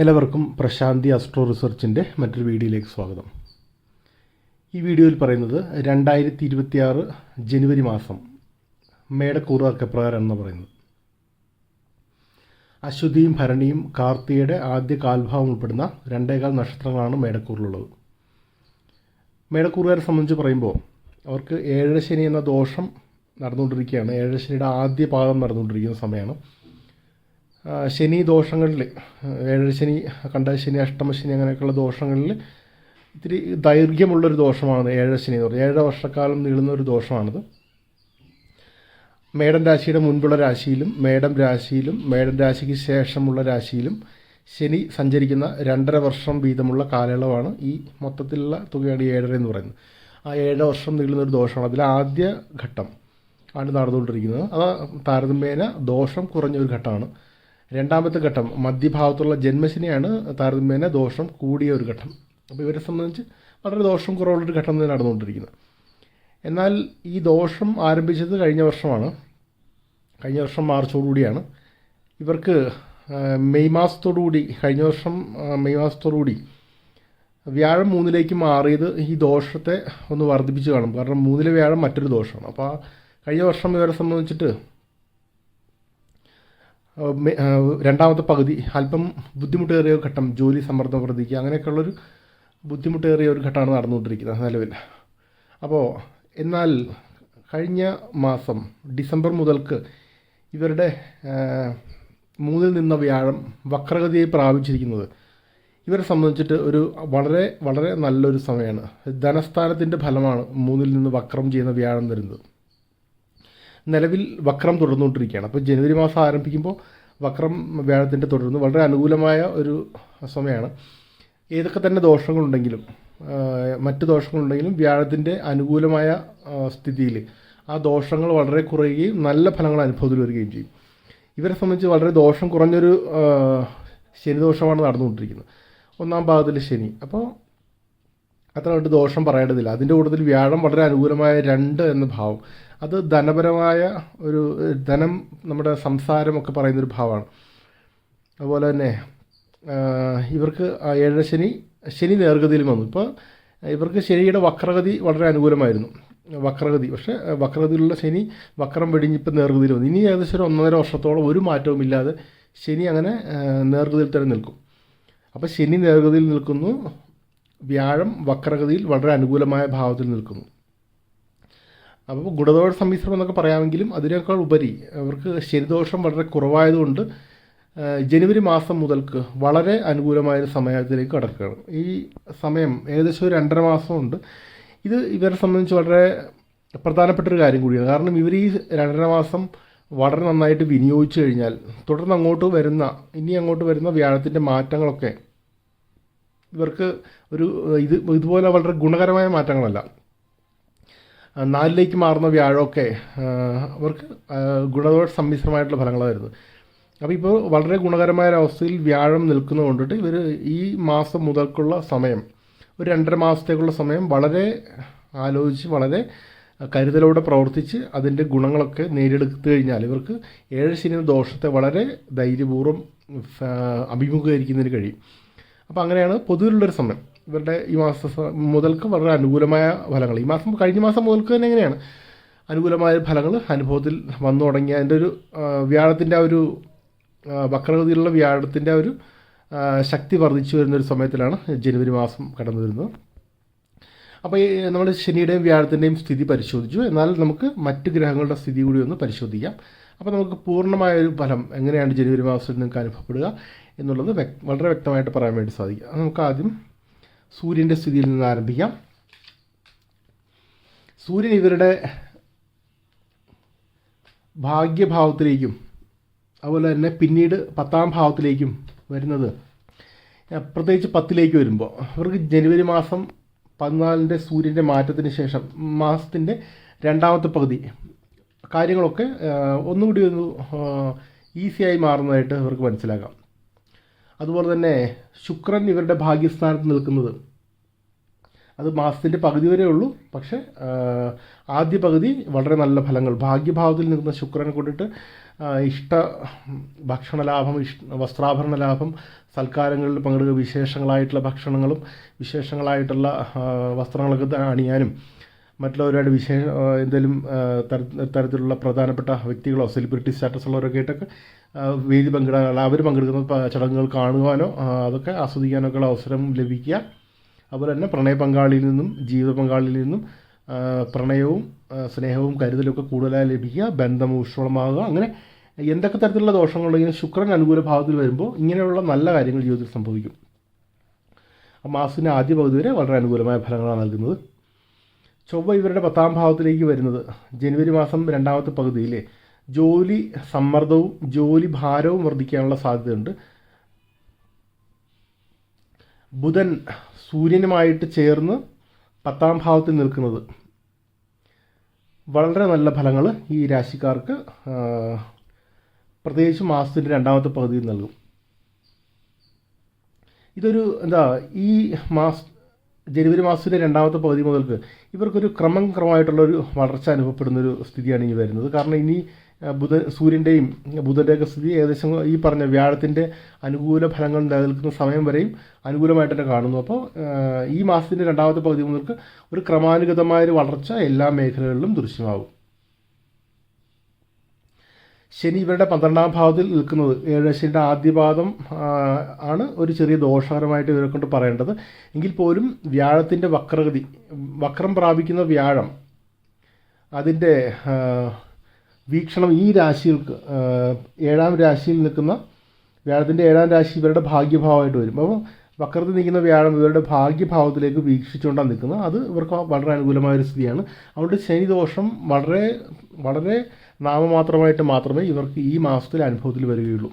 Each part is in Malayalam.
എല്ലാവർക്കും പ്രശാന്തി അസ്ട്രോ റിസർച്ചിന്റെ മറ്റൊരു വീഡിയോയിലേക്ക് സ്വാഗതം. ഈ വീഡിയോയിൽ പറയുന്നത് രണ്ടായിരത്തി ഇരുപത്തിയാറ് ജനുവരി മാസം മേടക്കൂറാർക്ക് എപ്രകാരം എന്ന് പറയുന്നത്. അശ്വതിയും ഭരണിയും കാർത്തികയുടെ ആദ്യ കാൽഭാവം ഉൾപ്പെടുന്ന രണ്ടേകാൽ നക്ഷത്രങ്ങളാണ് മേടക്കൂറിലുള്ളത്. മേടക്കൂറുകാരെ സംബന്ധിച്ച് പറയുമ്പോൾ അവർക്ക് ഏഴര ശനി എന്ന ദോഷം നടന്നുകൊണ്ടിരിക്കുകയാണ്. ഏഴര ശനിയുടെ ആദ്യ പാദം നടന്നുകൊണ്ടിരിക്കുന്ന സമയമാണ്. ശനി ദോഷങ്ങളിൽ ഏഴര ശനി കണ്ട ശനി അഷ്ടമശനി അങ്ങനെയൊക്കെയുള്ള ദോഷങ്ങളിൽ ഇത്തിരി ദൈർഘ്യമുള്ളൊരു ദോഷമാണ് ഏഴര ശനി എന്ന് പറയുന്നത് ഏഴര വർഷക്കാലം നീളുന്ന ഒരു ദോഷമാണത്. മേടം രാശിയുടെ മുൻപുള്ള രാശിയിലും മേടം രാശിയിലും മേടം രാശിക്ക് ശേഷമുള്ള രാശിയിലും ശനി സഞ്ചരിക്കുന്ന രണ്ടര വർഷം വീതമുള്ള കാലയളവാണ് ഈ മൊത്തത്തിലുള്ള തുകയാണ് ഏഴര എന്ന് പറയുന്നത്. ആ ഏഴര വർഷം നീളുന്ന ഒരു ദോഷമാണ്. അതിൽ ആദ്യ ഘട്ടം ആണ് നടന്നുകൊണ്ടിരിക്കുന്നത്. അത് താരതമ്യേന ദോഷം കുറഞ്ഞ ഒരു ഘട്ടമാണ്. രണ്ടാമത്തെ ഘട്ടം മധ്യഭാഗത്തുള്ള ജന്മശനിയാണ് താരതമ്യേന ദോഷം കൂടിയ ഒരു ഘട്ടം. അപ്പോൾ ഇവരെ സംബന്ധിച്ച് വളരെ ദോഷം കുറവുള്ളൊരു ഘട്ടം തന്നെ നടന്നുകൊണ്ടിരിക്കുന്നത് എന്നാൽ ഈ ദോഷം ആരംഭിച്ചത് കഴിഞ്ഞ വർഷമാണ്. കഴിഞ്ഞ വർഷം മാർച്ചോടുകൂടിയാണ്. ഇവർക്ക് മെയ് മാസത്തോടുകൂടി കഴിഞ്ഞ വർഷം മെയ് മാസത്തോടുകൂടി വ്യാഴം മൂന്നിലേക്ക് മാറിയത് ഈ ദോഷത്തെ ഒന്ന് വർദ്ധിപ്പിച്ച് കാണും. കാരണം മൂന്നിലെ വ്യാഴം മറ്റൊരു ദോഷമാണ്. അപ്പോൾ കഴിഞ്ഞ വർഷം ഇവരെ സംബന്ധിച്ചിട്ട് രണ്ടാമത്തെ പകുതി അല്പം ബുദ്ധിമുട്ടേറിയ ഒരു ഘട്ടം ജോലി സമ്മർദ്ദം വർദ്ധിക്കുക അങ്ങനെയൊക്കെയുള്ളൊരു ബുദ്ധിമുട്ടേറിയ ഒരു ഘട്ടമാണ് നടന്നുകൊണ്ടിരിക്കുന്നത് നിലവിൽ. അപ്പോൾ എന്നാൽ കഴിഞ്ഞ മാസം ഡിസംബർ മുതൽക്ക് ഇവരുടെ മൂന്നിൽ നിന്ന വ്യാഴം വക്രഗതിയെ പ്രാപിച്ചിരിക്കുന്നത് ഇവരെ സംബന്ധിച്ചിട്ട് ഒരു വളരെ വളരെ നല്ലൊരു സമയമാണ്. ധനസ്ഥാനത്തിന്റെ ഫലമാണ് മൂന്നിൽ നിന്ന് വക്രം ചെയ്യുന്ന വ്യാഴം വരുന്നത്. നിലവിൽ വക്രം തുടർന്നുകൊണ്ടിരിക്കുകയാണ്. അപ്പോൾ ജനുവരി മാസം ആരംഭിക്കുമ്പോൾ വക്രം വ്യാഴത്തിന്റെ തുടർന്ന് വളരെ അനുകൂലമായ ഒരു സമയമാണ്. ഏതൊക്കെ തന്നെ ദോഷങ്ങളുണ്ടെങ്കിലും മറ്റ് ദോഷങ്ങളുണ്ടെങ്കിലും വ്യാഴത്തിന്റെ അനുകൂലമായ സ്ഥിതിയിൽ ആ ദോഷങ്ങൾ വളരെ കുറയുകയും നല്ല ഫലങ്ങൾ അനുഭവത്തിൽ വരികയും ചെയ്യും. ഇവരെ സംബന്ധിച്ച് വളരെ ദോഷം കുറഞ്ഞൊരു ശനി ശനിദോഷമാണ് നടന്നുകൊണ്ടിരിക്കുന്നത്. ഒന്നാം ഭാഗത്തിൽ ശനി. അപ്പോൾ അത്ര കണ്ട് ദോഷം പറയേണ്ടതില്ല. അതിന്റെ കൂട്ടത്തിൽ വ്യാഴം വളരെ അനുകൂലമായ രണ്ട് എന്ന ഭാവം. അത് ധനപരമായ ഒരു ധനം നമ്മുടെ സംസാരമൊക്കെ പറയുന്നൊരു ഭാവമാണ്. അതുപോലെ തന്നെ ഇവർക്ക് ഏഴര ശനി ശനി നേർഗതിയിൽ വന്നു. ഇപ്പോൾ ഇവർക്ക് ശനിയുടെ വക്രഗതി വളരെ അനുകൂലമായിരുന്നു. വക്രഗതി പക്ഷേ വക്രഗതിയിലുള്ള ശനി വക്രം വെടിഞ്ഞിപ്പോൾ നേർഗതിയിൽ വന്നു. ഇനി ഏകദേശം ഒരു ഒന്നര വർഷത്തോളം ഒരു മാറ്റവും ഇല്ലാതെ ശനി അങ്ങനെ നേർഗതിയിൽ തന്നെ നിൽക്കും. അപ്പോൾ ശനി നേർഗതിയിൽ നിൽക്കുന്നു വ്യാഴം വക്രഗതിയിൽ വളരെ അനുകൂലമായ ഭാവത്തിൽ നിൽക്കുന്നു. അപ്പോൾ ഗുണദോഷ സമ്മിശ്രം എന്നൊക്കെ പറയാമെങ്കിലും അതിനേക്കാൾ ഉപരി അവർക്ക് ശരിദോഷം വളരെ കുറവായതുകൊണ്ട് ജനുവരി മാസം മുതൽക്ക് വളരെ അനുകൂലമായൊരു സമയത്തിലേക്ക് കടക്കുകയാണ്. ഈ സമയം ഏകദേശം ഒരു രണ്ടര മാസമുണ്ട് ഇത് ഇവരെ സംബന്ധിച്ച് വളരെ പ്രധാനപ്പെട്ടൊരു കാര്യം കൂടിയാണ്. കാരണം ഇവർ ഈ രണ്ടര മാസം വളരെ നന്നായിട്ട് വിനിയോഗിച്ചു കഴിഞ്ഞാൽ തുടർന്ന് അങ്ങോട്ട് വരുന്ന ഇനി അങ്ങോട്ട് വരുന്ന വ്യാഴത്തിന്റെ മാറ്റങ്ങളൊക്കെ ഇവർക്ക് ഒരു ഇത് ഇതുപോലെ വളരെ ഗുണകരമായ മാറ്റങ്ങളല്ല. നാലിലേക്ക് മാറുന്ന വ്യാഴമൊക്കെ അവർക്ക് ഗുണദോഷ സമ്മിശ്രമായിട്ടുള്ള ഫലങ്ങളായിരുന്നു അപ്പോൾ ഇപ്പോൾ വളരെ ഗുണകരമായ ഒരവസ്ഥയിൽ വ്യാഴം നിൽക്കുന്നത് കൊണ്ടിട്ട് ഇവർ ഈ മാസം മുതൽക്കുള്ള സമയം ഒരു രണ്ടര മാസത്തേക്കുള്ള സമയം വളരെ ആലോചിച്ച് വളരെ കരുതലോടെ പ്രവർത്തിച്ച് അതിന്റെ ഗുണങ്ങളൊക്കെ നേടിയെടുത്തു കഴിഞ്ഞാൽ ഇവർക്ക് ഏഴ് ശനി ദോഷത്തെ വളരെ ധൈര്യപൂർവം അഭിമുഖീകരിക്കുന്നതിന് കഴിയും. അപ്പോൾ അങ്ങനെയാണ് പൊതുവിലുള്ളൊരു സമയം. ഇവരുടെ ഈ മാസ മുതൽക്ക് വളരെ അനുകൂലമായ ഫലങ്ങൾ. ഈ മാസം കഴിഞ്ഞ മാസം മുതൽക്ക് തന്നെ എങ്ങനെയാണ്? അനുകൂലമായ ഫലങ്ങൾ അനുഭവത്തിൽ വന്നു തുടങ്ങി. അതിന്റെ ഒരു വ്യാഴത്തിന്റെ ആ ഒരു വക്രഗതിയിലുള്ള വ്യാഴത്തിന്റെ ഒരു ശക്തി വർദ്ധിച്ചു വരുന്ന ഒരു സമയത്തിലാണ് ജനുവരി മാസം കടന്നു വരുന്നത്. അപ്പോൾ നമ്മൾ ശനിയുടെയും വ്യാഴത്തിന്റെയും സ്ഥിതി പരിശോധിച്ചു. എന്നാൽ നമുക്ക് മറ്റ് ഗ്രഹങ്ങളുടെ സ്ഥിതി കൂടി ഒന്ന് പരിശോധിക്കാം. അപ്പോൾ നമുക്ക് പൂർണമായ ഒരു ഫലം എങ്ങനെയാണ് ജനുവരി മാസത്തിൽ നിങ്ങൾക്ക് അനുഭവപ്പെടുക എന്നുള്ളത് വളരെ വ്യക്തമായിട്ട് പറയാൻ വേണ്ടി സാധിക്കും. നമുക്ക് ആദ്യം സൂര്യന്റെ സ്ഥിതിയിൽ നിന്ന് ആരംഭിക്കാം. സൂര്യൻ ഇവരുടെ ഭാഗ്യഭാവത്തിലേക്കും അതുപോലെ തന്നെ പിന്നീട് പത്താം ഭാവത്തിലേക്കും വരുന്നത്. പ്രത്യേകിച്ച് പത്തിലേക്ക് വരുമ്പോൾ അവർക്ക് ജനുവരി മാസം പതിനാലിന്റെ സൂര്യന്റെ മാറ്റത്തിന് ശേഷം മാസത്തിന്റെ രണ്ടാമത്തെ പകുതി കാര്യങ്ങളൊക്കെ ഒന്നുകൂടി ഒന്ന് ഈസിയായി മാറുന്നതായിട്ട് അവർക്ക് മനസ്സിലാക്കാം. അതുപോലെ തന്നെ ശുക്രൻ ഇവരുടെ ഭാഗ്യസ്ഥാനത്ത് നിൽക്കുന്നത്. അത് മാസത്തിന്റെ പകുതി വരെ ഉള്ളൂ. പക്ഷേ ആദ്യ പകുതി വളരെ നല്ല ഫലങ്ങൾ. ഭാഗ്യഭാവത്തിൽ നിൽക്കുന്ന ശുക്രനെ കൊണ്ടിട്ട് ഇഷ്ട ഭക്ഷണ ലാഭം ഇഷ് വസ്ത്രാഭരണ ലാഭം സൽക്കാരങ്ങളിൽ പങ്കെടുക്കുക വിശേഷങ്ങളായിട്ടുള്ള ഭക്ഷണങ്ങളും വിശേഷങ്ങളായിട്ടുള്ള വസ്ത്രങ്ങളൊക്കെ അണിയാനും മറ്റുള്ളവരുമായിട്ട് വിശേഷ എന്തെങ്കിലും തര- തരത്തിലുള്ള പ്രധാനപ്പെട്ട വ്യക്തികളോ സെലിബ്രിറ്റി സ്റ്റാറ്റസ് ഉള്ളവരൊക്കെ ആയിട്ടൊക്കെ വേദി പങ്കിടാനുള്ള അവർ പങ്കെടുക്കുന്ന ചടങ്ങുകൾ കാണുവാനോ അതൊക്കെ ആസ്വദിക്കാനോ ഒക്കെ ഉള്ള അവസരം ലഭിക്കുക. അതുപോലെ തന്നെ പ്രണയ പങ്കാളിയിൽ നിന്നും ജീവിത പങ്കാളിയിൽ നിന്നും പ്രണയവും സ്നേഹവും കരുതലും ഒക്കെ കൂടുതലായി ലഭിക്കുക ബന്ധം ഊഷ്മളമാകുക അങ്ങനെ എന്തൊക്കെ തരത്തിലുള്ള ദോഷങ്ങളുണ്ടെങ്കിലും ശുക്രൻ അനുകൂല ഭാവത്തിൽ വരുമ്പോൾ ഇങ്ങനെയുള്ള നല്ല കാര്യങ്ങൾ ജീവിതത്തിൽ സംഭവിക്കും. മാസത്തിന്റെ ആദ്യ പകുതി വരെ വളരെ അനുകൂലമായ ഫലങ്ങളാണ് നൽകുന്നത്. ചൊവ്വ ഇവരുടെ പത്താം ഭാവത്തിലേക്ക് വരുന്നത്. ജനുവരി മാസം രണ്ടാമത്തെ പകുതിയിൽ ജോലി സമ്മർദ്ദവും ജോലി ഭാരവും വർദ്ധിക്കാനുള്ള സാധ്യതയുണ്ട്. ബുധൻ സൂര്യനുമായിട്ട് ചേർന്ന് പത്താം ഭാവത്തിൽ നിൽക്കുന്നത്. വളരെ നല്ല ഫലങ്ങൾ ഈ രാശിക്കാർക്ക് പ്രത്യേകിച്ച് മാസത്തിന്റെ രണ്ടാമത്തെ പകുതിയിൽ നൽകും. ഇതൊരു എന്താ ഈ മാസ ജനുവരി മാസത്തിലെ രണ്ടാമത്തെ പകുതി മുതൽക്ക് ഇവർക്കൊരു ക്രമം ക്രമമായിട്ടുള്ളൊരു വളർച്ച അനുഭവപ്പെടുന്നൊരു സ്ഥിതിയാണ് ഇനി വരുന്നത്. കാരണം ഇനി ബുധ സൂര്യന്റെയും ബുധന്റെയൊക്കെ സ്ഥിതി ഏകദേശം ഈ പറഞ്ഞ വ്യാഴത്തിന്റെ അനുകൂല ഫലങ്ങൾ നിലനിൽക്കുന്ന സമയം വരെയും അനുകൂലമായിട്ട് തന്നെ കാണുന്നു. അപ്പോൾ ഈ മാസത്തിന്റെ രണ്ടാമത്തെ പകുതി മുതൽക്ക് ഒരു ക്രമാനുഗതമായൊരു വളർച്ച എല്ലാ മേഖലകളിലും ദൃശ്യമാകും. ശനി ഇവരുടെ പന്ത്രണ്ടാം ഭാവത്തിൽ നിൽക്കുന്നത്. ഏഴശിന്റെ ആദ്യ പാദം ആണ് ഒരു ചെറിയ ദോഷകരമായിട്ട് ഇവരെ കൊണ്ട് പറയേണ്ടത്. എങ്കിൽ പോലും വ്യാഴത്തിന്റെ വക്രഗതി വക്രം പ്രാപിക്കുന്ന വ്യാഴം അതിന്റെ വീക്ഷണം ഈ രാശികൾക്ക് ഏഴാം രാശിയിൽ നിൽക്കുന്ന വ്യാഴത്തിന്റെ ഏഴാം രാശി ഇവരുടെ ഭാഗ്യഭാവമായിട്ട് വരും. അപ്പോൾ വക്രത്തിൽ നിൽക്കുന്ന വ്യാഴം ഇവരുടെ ഭാഗ്യഭാവത്തിലേക്ക് വീക്ഷിച്ചുകൊണ്ടാണ് നിൽക്കുന്നത്. അത് ഇവർക്ക് വളരെ അനുകൂലമായ ഒരു സ്ഥിതിയാണ്. അതുകൊണ്ട് ശനിദോഷം വളരെ വളരെ നാമമാത്രമായിട്ട് മാത്രമേ ഇവർക്ക് ഈ മാസത്തിൽ അനുഭവത്തിൽ വരികയുള്ളൂ.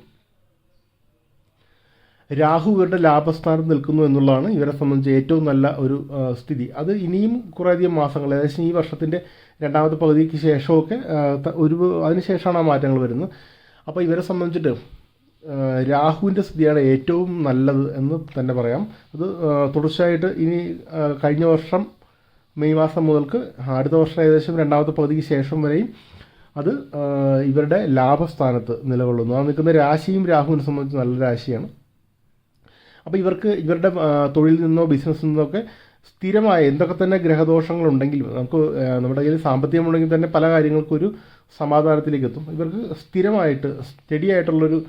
രാഹു ഇവരുടെ ലാഭസ്ഥാനത്ത് നിൽക്കുന്നു എന്നുള്ളതാണ് ഇവരെ സംബന്ധിച്ച് ഏറ്റവും നല്ല ഒരു സ്ഥിതി. അത് ഇനിയും കുറേയധികം മാസങ്ങൾ ഏകദേശം ഈ വർഷത്തിന്റെ രണ്ടാമത്തെ പകുതിക്ക് ശേഷമൊക്കെ ഒരു അതിനുശേഷമാണ് ആ മാറ്റങ്ങൾ വരുന്നത്. അപ്പോൾ ഇവരെ സംബന്ധിച്ചിട്ട് രാഹുവിന്റെ സ്ഥിതിയാണ് ഏറ്റവും നല്ലത് എന്ന് തന്നെ പറയാം. അത് തുടർച്ചയായിട്ട് ഇനി കഴിഞ്ഞ വർഷം മെയ് മാസം മുതൽക്ക് അടുത്ത വർഷം ഏകദേശം രണ്ടാമത്തെ പകുതിക്ക് ശേഷം വരെയും അത് ഇവരുടെ ലാഭസ്ഥാനത്ത് നിലകൊള്ളുന്നു. ആ നിൽക്കുന്ന രാശിയും രാഹുവിനെ സംബന്ധിച്ച് നല്ല രാശിയാണ്. അപ്പോൾ ഇവർക്ക് ഇവരുടെ തൊഴിൽ നിന്നോ ബിസിനസ്സിൽ നിന്നോ ഒക്കെ സ്ഥിരമായ എന്തൊക്കെ തന്നെ ഗ്രഹദോഷങ്ങളുണ്ടെങ്കിലും നമുക്ക് നമ്മുടെ കയ്യിൽ സാമ്പത്തികമുണ്ടെങ്കിൽ തന്നെ പല കാര്യങ്ങൾക്കൊരു സമാധാനത്തിലേക്ക് എത്തും. ഇവർക്ക് സ്ഥിരമായിട്ട് സ്റ്റഡി ആയിട്ടുള്ളൊരു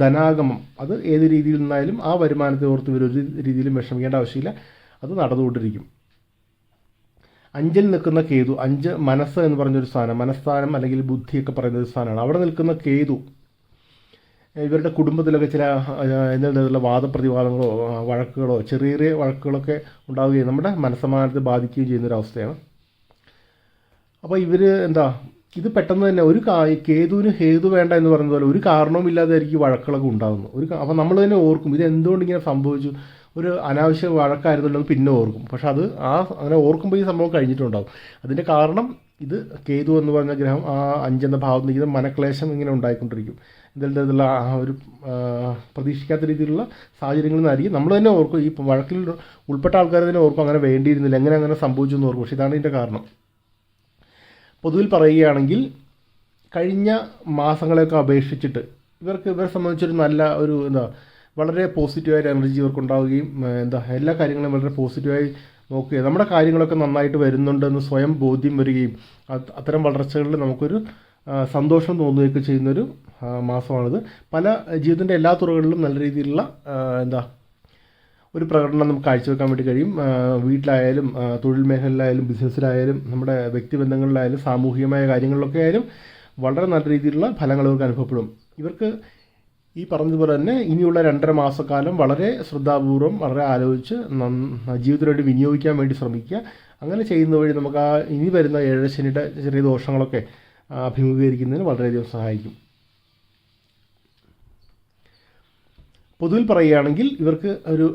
ധനാഗമം അത് ഏത് രീതിയിൽ നിന്നായാലും ആ വരുമാനത്തെ ഓർത്ത് ഇവർ ഒരു രീതിയിലും വിഷമിക്കേണ്ട ആവശ്യമില്ല. അത് നടന്നുകൊണ്ടിരിക്കും. അഞ്ചിൽ നിൽക്കുന്ന കേതു അഞ്ച് മനസ്സ് എന്ന് പറഞ്ഞൊരു സ്ഥാനം മനസ്ഥാനം അല്ലെങ്കിൽ ബുദ്ധിയൊക്കെ പറയുന്ന ഒരു സ്ഥാനമാണ്. അവിടെ നിൽക്കുന്ന കേതു ഇവരുടെ കുടുംബത്തിലൊക്കെ ചില എന്നുള്ള വാദപ്രതിവാദങ്ങളോ വഴക്കുകളോ ചെറിയ ചെറിയ വഴക്കുകളൊക്കെ ഉണ്ടാവുകയും നമ്മുടെ മനസ്സമാനത്തെ ബാധിക്കുകയും ചെയ്യുന്ന ഒരു അവസ്ഥയാണ് അപ്പോൾ ഇവർ എന്താ ഇത് പെട്ടെന്ന് തന്നെ ഒരു കാ കേതുവിന് ഹേതു വേണ്ട എന്ന് പറയുന്ന പോലെ ഒരു കാരണവും ഇല്ലാതെ ആയിരിക്കും വഴക്കുകളൊക്കെ ഉണ്ടാകുന്നു ഒരു അപ്പോൾ നമ്മൾ തന്നെ ഓർക്കും ഇത് എന്തുകൊണ്ട് ഇങ്ങനെ സംഭവിച്ചു? ഒരു അനാവശ്യ വഴക്കായിരുന്നല്ലോ എന്ന് പിന്നെ ഓർക്കും. പക്ഷെ അത് ആ അങ്ങനെ ഓർക്കുമ്പോൾ ഈ സംഭവം കഴിഞ്ഞിട്ടുണ്ടാകും അതിന്റെ കാരണം ഇത് കേതു എന്ന് പറഞ്ഞ ഗ്രഹം ആ അഞ്ചെന്ന ഭാവത്ത് നിൽക്കുന്ന മനക്ലേശം ഇങ്ങനെ ഉണ്ടായിക്കൊണ്ടിരിക്കും. എന്തെങ്കിലും തരത്തിലുള്ള ആ ഒരു പ്രതീക്ഷിക്കാത്ത രീതിയിലുള്ള സാഹചര്യങ്ങളിൽ നിന്നായിരിക്കും. നമ്മൾ തന്നെ ഓർക്കും. ഈ വഴക്കിൽ ഉൾപ്പെട്ട ആൾക്കാർ തന്നെ ഓർക്കും അങ്ങനെ വേണ്ടിയിരുന്നില്ല എങ്ങനെ അങ്ങനെ സംഭവിച്ചു എന്ന് ഓർക്കും. പക്ഷെ ഇതാണ് ഇതിന്റെ കാരണം. പൊതുവിൽ പറയുകയാണെങ്കിൽ കഴിഞ്ഞ മാസങ്ങളെയൊക്കെ അപേക്ഷിച്ചിട്ട് ഇവർക്ക് ഇവരെ സംബന്ധിച്ചൊരു നല്ല ഒരു എന്താ വളരെ പോസിറ്റീവായിട്ട് എനർജി ഇവർക്ക് ഉണ്ടാവുകയും എന്താ എല്ലാ കാര്യങ്ങളും വളരെ പോസിറ്റീവായി നോക്കുക നമ്മുടെ കാര്യങ്ങളൊക്കെ നന്നായിട്ട് വരുന്നുണ്ട് എന്ന് സ്വയം ബോധ്യം വരികയും അത്തരം വളർച്ചകളിൽ നമുക്കൊരു സന്തോഷം തോന്നുകയൊക്കെ ചെയ്യുന്നൊരു മാസമാണിത്. പല ജീവിതത്തിന്റെ എല്ലാ തുറകളിലും നല്ല രീതിയിലുള്ള എന്താ ഒരു പ്രകടനം നമുക്ക് കാഴ്ചവെക്കാൻ വേണ്ടി കഴിയും. വീട്ടിലായാലും തൊഴിൽ മേഖലയിലായാലും ബിസിനസ്സിലായാലും നമ്മുടെ വ്യക്തിബന്ധങ്ങളിലായാലും സാമൂഹികമായ കാര്യങ്ങളിലൊക്കെ ആയാലും വളരെ നല്ല രീതിയിലുള്ള ഫലങ്ങൾ ഇവർക്ക് അനുഭവപ്പെടും. ഇവർക്ക് ഈ പറഞ്ഞതുപോലെ തന്നെ ഇനിയുള്ള രണ്ടര മാസക്കാലം വളരെ ശ്രദ്ധാപൂർവം വളരെ ആലോചിച്ച് ജീവിതത്തിലോട്ട് വിനിയോഗിക്കാൻ വേണ്ടി ശ്രമിക്കുക. അങ്ങനെ ചെയ്യുന്ന വഴി നമുക്ക് ആ ഇനി വരുന്ന ഏഴശനിയുടെ ചെറിയ ദോഷങ്ങളൊക്കെ അഭിമുഖീകരിക്കുന്നതിന് വളരെയധികം സഹായിക്കും. പൊതുവിൽ പറയുകയാണെങ്കിൽ ഇവർക്ക് ഒരു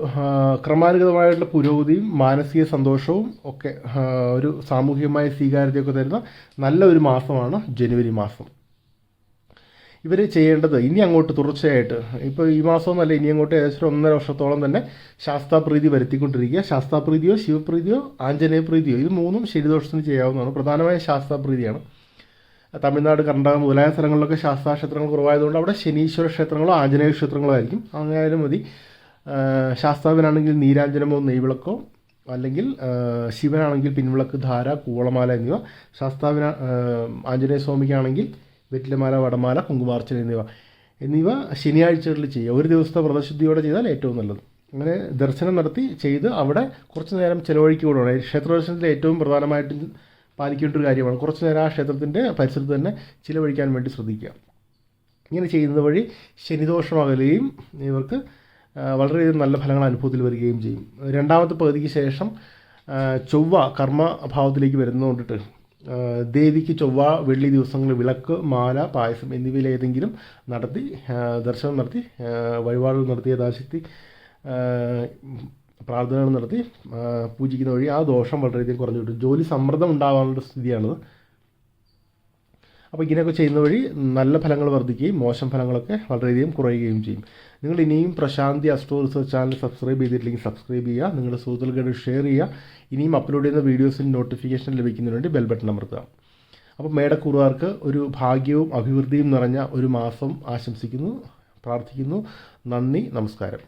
ക്രമാനുഗതമായിട്ടുള്ള പുരോഗതിയും മാനസിക സന്തോഷവും ഒക്കെ ഒരു സാമൂഹികമായ സ്വീകാര്യതയൊക്കെ തരുന്ന നല്ല ഒരു മാസമാണ് ജനുവരി മാസം. ഇവർ ചെയ്യേണ്ടത് ഇനി അങ്ങോട്ട് തുടർച്ചയായിട്ട്. ഇപ്പോൾ ഈ മാസമൊന്നുമല്ല ഇനി അങ്ങോട്ട് ഏകദേശം ഒന്നര വർഷത്തോളം തന്നെ ശാസ്താപ്രീതി വരുത്തിക്കൊണ്ടിരിക്കുക. ശാസ്താപ്രീതിയോ ശിവപ്രീതിയോ ആഞ്ജനേയ പ്രീതിയോ ഇത് മൂന്നും ശരിദോഷത്തിന് ചെയ്യാവുന്നതാണ്. പ്രധാനമായ ശാസ്താപ്രീതിയാണ്. തമിഴ്നാട് കർണാടക മുതലായ സ്ഥലങ്ങളിലൊക്കെ ശാസ്താക്ഷേത്രങ്ങൾ കുറവായതുകൊണ്ട് അവിടെ ശനീശ്വര ക്ഷേത്രങ്ങളോ ആഞ്ജനേയ ക്ഷേത്രങ്ങളോ ആയിരിക്കും. അങ്ങനെയായാലും മതി. ശാസ്താവിനാണെങ്കിൽ നീരാഞ്ജനമോ നെയ്വിളക്കോ അല്ലെങ്കിൽ ശിവനാണെങ്കിൽ പിൻവിളക്ക് ധാര കൂളമാല എന്നിവ. ശാസ്താവിന ആഞ്ജനേയ സ്വാമിക്കാണെങ്കിൽ വെറ്റിലമാല വടമാല കുങ്കുമാർച്ചന എന്നിവ. എന്നിവ ശനിയാഴ്ചകളിൽ ചെയ്യുക. ഒരു ദിവസത്തെ വ്രതശുദ്ധിയോടെ ചെയ്താൽ ഏറ്റവും നല്ലത്. അങ്ങനെ ദർശനം നടത്തി ചെയ്ത് അവിടെ കുറച്ച് നേരം ചിലവഴിക്കുകയാണ് ക്ഷേത്ര ദർശനത്തിൽ ഏറ്റവും പ്രധാനമായിട്ടും പാലിക്കേണ്ട ഒരു കാര്യമാണ്. കുറച്ച് നേരം ആ ക്ഷേത്രത്തിന്റെ പരിസരത്ത് തന്നെ ചിലവഴിക്കാൻ വേണ്ടി ശ്രദ്ധിക്കുക. ഇങ്ങനെ ചെയ്യുന്നത് വഴി ശനിദോഷമാകുകയും ഇവർക്ക് വളരെയധികം നല്ല ഫലങ്ങൾ അനുഭവത്തിൽ വരികയും ചെയ്യും. രണ്ടാമത്തെ പകുതിക്ക് ശേഷം ചൊവ്വ കർമ്മഭാവത്തിലേക്ക് വരുന്നതുകൊണ്ടിട്ട് ദേവിക്ക് ചൊവ്വ വെള്ളി ദിവസങ്ങളിൽ വിളക്ക് മാല പായസം എന്നിവയിലേതെങ്കിലും നടത്തി ദർശനം നടത്തി വഴിപാടുകൾ നടത്തി യഥാശക്തി പ്രാർത്ഥനകൾ നടത്തി പൂജിക്കുന്ന വഴി ആ ദോഷം വളരെയധികം കുറഞ്ഞു കിട്ടും. ജോലി സമ്മർദ്ദം ഉണ്ടാകാനുള്ള സ്ഥിതിയാണത്. അപ്പോൾ ഇങ്ങനെയൊക്കെ ചെയ്യുന്ന വഴി നല്ല ഫലങ്ങൾ വർദ്ധിക്കുകയും മോശം ഫലങ്ങളൊക്കെ വളരെയധികം കുറയുകയും ചെയ്യും. നിങ്ങൾ ഇനിയും Prashanthi astro research channel subscribe ചെയ്തിട്ടില്ലെങ്കിൽ സബ്സ്ക്രൈബ് ചെയ്യുക. നിങ്ങളുടെ സുഹൃത്തുക്കൾക്ക് ഷെയർ ചെയ്യുക. ഇനിയും അപ്ലോഡ് ചെയ്യുന്ന വീഡിയോസിന് നോട്ടിഫിക്കേഷൻ ലഭിക്കുന്നതിന് വേണ്ടി ബെൽ ബട്ടൺ അമർത്തുക. അപ്പോൾ മേടക്കൂറുകാർക്ക് ഒരു ഭാഗ്യവും അഭിവൃദ്ധിയും നിറഞ്ഞ ഒരു മാസം ആശംസിക്കുന്നു പ്രാർത്ഥിക്കുന്നു. നന്ദി നമസ്കാരം.